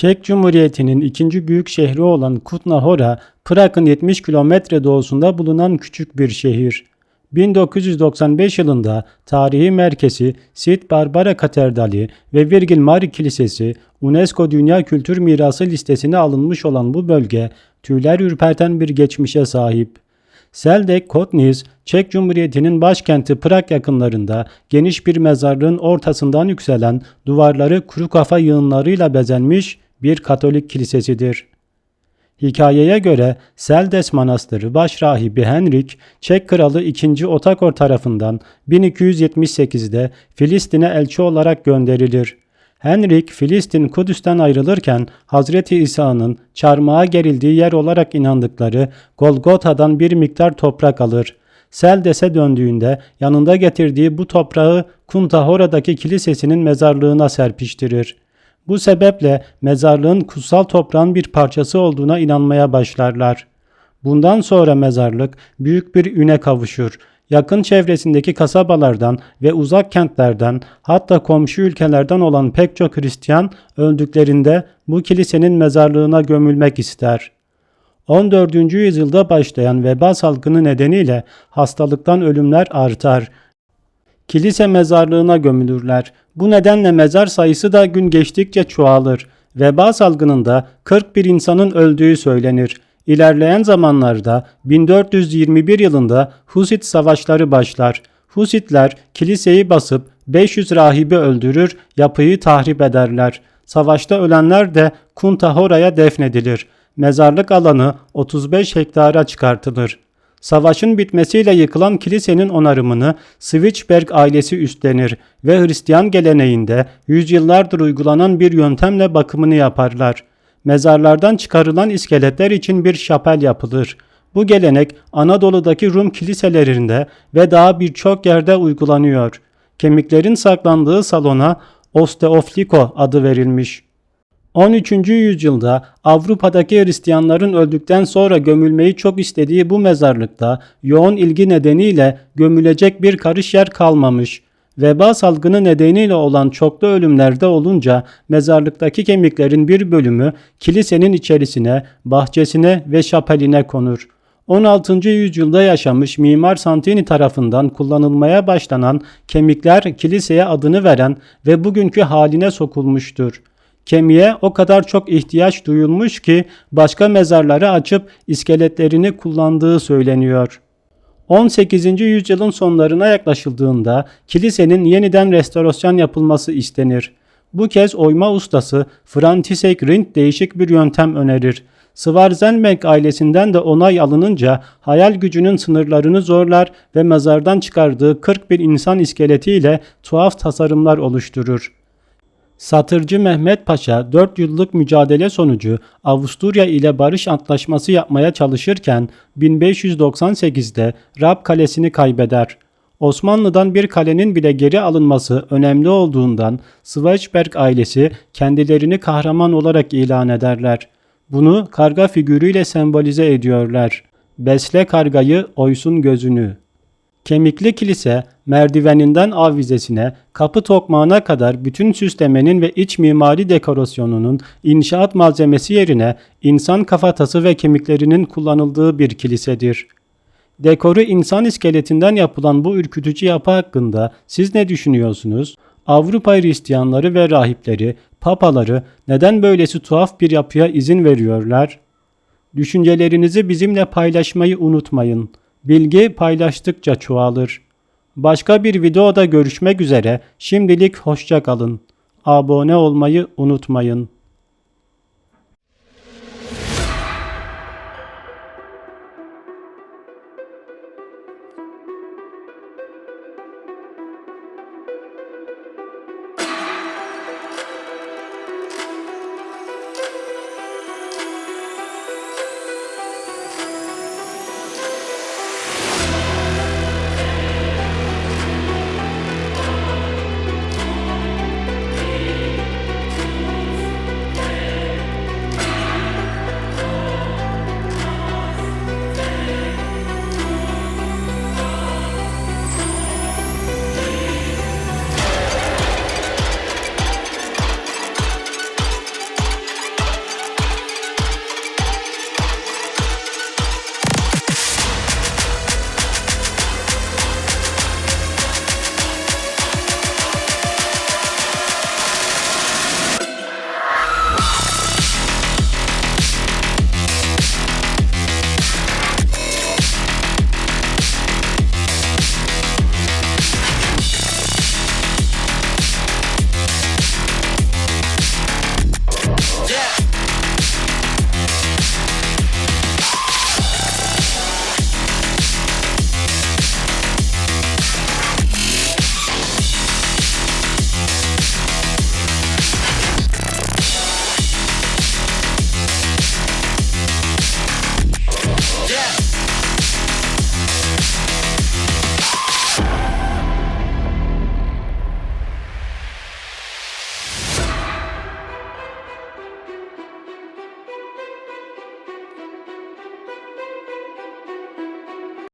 Çek Cumhuriyeti'nin ikinci büyük şehri olan Kutna Hora, Prag'ın 70 kilometre doğusunda bulunan küçük bir şehir. 1995 yılında tarihi merkezi St. Barbara Katedrali ve Virgil Mary Kilisesi UNESCO Dünya Kültür Mirası listesine alınmış olan bu bölge tüyler ürperten bir geçmişe sahip. Seldek Kotnis, Çek Cumhuriyeti'nin başkenti Prag yakınlarında geniş bir mezarlığın ortasından yükselen duvarları kuru kafa yığınlarıyla bezenmiş bir Katolik kilisesidir. Hikayeye göre Seldes Manastırı başrahibi Henrik, Çek Kralı II. Otakor tarafından 1278'de Filistin'e elçi olarak gönderilir. Henrik, Filistin Kudüs'ten ayrılırken Hazreti İsa'nın çarmıha gerildiği yer olarak inandıkları Golgota'dan bir miktar toprak alır. Seldes'e döndüğünde yanında getirdiği bu toprağı Kuntahora'daki kilisesinin mezarlığına serpiştirir. Bu sebeple mezarlığın kutsal toprağın bir parçası olduğuna inanmaya başlarlar. Bundan sonra mezarlık büyük bir üne kavuşur. Yakın çevresindeki kasabalardan ve uzak kentlerden hatta komşu ülkelerden olan pek çok Hristiyan öldüklerinde bu kilisenin mezarlığına gömülmek ister. 14. yüzyılda başlayan veba salgını nedeniyle hastalıktan ölümler artar kilise mezarlığına gömülürler. Bu nedenle mezar sayısı da gün geçtikçe çoğalır. Veba salgınında 41 insanın öldüğü söylenir. İlerleyen zamanlarda 1421 yılında Husit savaşları başlar. Husitler kiliseyi basıp 500 rahibi öldürür, yapıyı tahrip ederler. Savaşta ölenler de Kuntahora'ya defnedilir. Mezarlık alanı 35 hektara çıkartılır. Savaşın bitmesiyle yıkılan kilisenin onarımını Switchberg ailesi üstlenir ve Hristiyan geleneğinde yüzyıllardır uygulanan bir yöntemle bakımını yaparlar. Mezarlardan çıkarılan iskeletler için bir şapel yapılır. Bu gelenek Anadolu'daki Rum kiliselerinde ve daha birçok yerde uygulanıyor. Kemiklerin saklandığı salona osteofliko adı verilmiş. 13. yüzyılda Avrupa'daki Hristiyanların öldükten sonra gömülmeyi çok istediği bu mezarlıkta yoğun ilgi nedeniyle gömülecek bir karış yer kalmamış. Veba salgını nedeniyle olan çoklu ölümlerde olunca mezarlıktaki kemiklerin bir bölümü kilisenin içerisine, bahçesine ve şapeline konur. 16. yüzyılda yaşamış Mimar Santini tarafından kullanılmaya başlanan kemikler kiliseye adını veren ve bugünkü haline sokulmuştur. Kemiğe o kadar çok ihtiyaç duyulmuş ki başka mezarları açıp iskeletlerini kullandığı söyleniyor. 18. yüzyılın sonlarına yaklaşıldığında kilisenin yeniden restorasyon yapılması istenir. Bu kez oyma ustası František Rindt değişik bir yöntem önerir. Schwarzenberg ailesinden de onay alınınca hayal gücünün sınırlarını zorlar ve mezardan çıkardığı 41 insan iskeletiyle tuhaf tasarımlar oluşturur. Satırcı Mehmet Paşa 4 yıllık mücadele sonucu Avusturya ile barış antlaşması yapmaya çalışırken 1598'de Rab Kalesi'ni kaybeder. Osmanlı'dan bir kalenin bile geri alınması önemli olduğundan Schwarzberg ailesi kendilerini kahraman olarak ilan ederler. Bunu karga figürüyle sembolize ediyorlar. Besle kargayı, oysun gözünü. Kemikli kilise merdiveninden avizesine, kapı tokmağına kadar bütün süslemenin ve iç mimari dekorasyonunun inşaat malzemesi yerine insan kafatası ve kemiklerinin kullanıldığı bir kilisedir. Dekoru insan iskeletinden yapılan bu ürkütücü yapı hakkında siz ne düşünüyorsunuz? Avrupa Hristiyanları ve rahipleri, papaları neden böylesi tuhaf bir yapıya izin veriyorlar? Düşüncelerinizi bizimle paylaşmayı unutmayın. Bilgi paylaştıkça çoğalır. Başka bir videoda görüşmek üzere. Şimdilik hoşça kalın. Abone olmayı unutmayın.